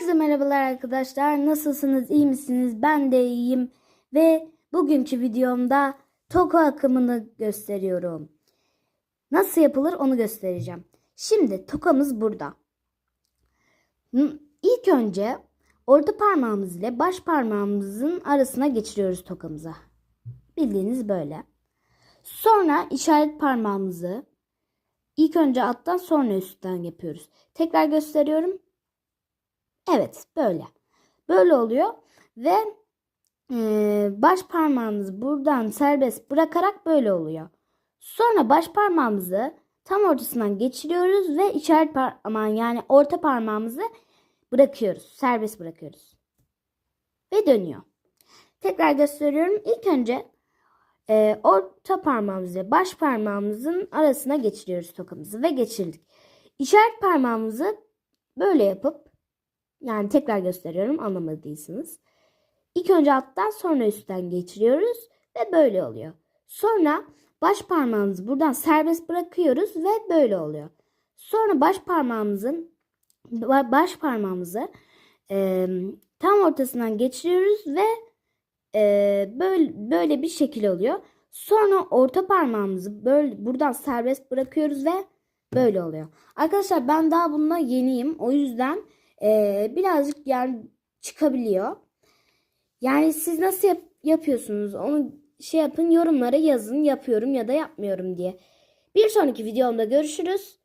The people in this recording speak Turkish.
Herkese merhabalar arkadaşlar. Nasılsınız? İyi misiniz? Ben de iyiyim. Ve bugünkü videomda toka akımını gösteriyorum. Nasıl yapılır onu göstereceğim. Şimdi tokamız burada. İlk önce orta parmağımız ile baş parmağımızın arasına geçiriyoruz tokamıza. Bildiğiniz böyle. Sonra işaret parmağımızı ilk önce alttan sonra üstten yapıyoruz. Tekrar gösteriyorum. Evet böyle. Böyle oluyor ve e, baş parmağımızı buradan serbest bırakarak böyle oluyor. Sonra baş parmağımızı tam ortasından geçiriyoruz ve işaret parmağın yani orta parmağımızı bırakıyoruz. Serbest bırakıyoruz. Ve dönüyor. Tekrar gösteriyorum. İlk önce e, orta parmağımızı baş parmağımızın arasına geçiriyoruz tokamızı ve geçirdik. İşaret parmağımızı böyle yapıp yani tekrar gösteriyorum anlamadıysanız. İlk önce alttan sonra üstten geçiriyoruz ve böyle oluyor. Sonra baş parmağımızı buradan serbest bırakıyoruz ve böyle oluyor. Sonra baş parmağımızın ba- baş parmağımızı e, tam ortasından geçiriyoruz ve e, böyle böyle bir şekil oluyor. Sonra orta parmağımızı böyle buradan serbest bırakıyoruz ve böyle oluyor. Arkadaşlar ben daha bununla yeniyim. O yüzden e, birazcık yani çıkabiliyor. Yani siz nasıl yap- yapıyorsunuz? Onu şey yapın yorumlara yazın yapıyorum ya da yapmıyorum diye. Bir sonraki videomda görüşürüz.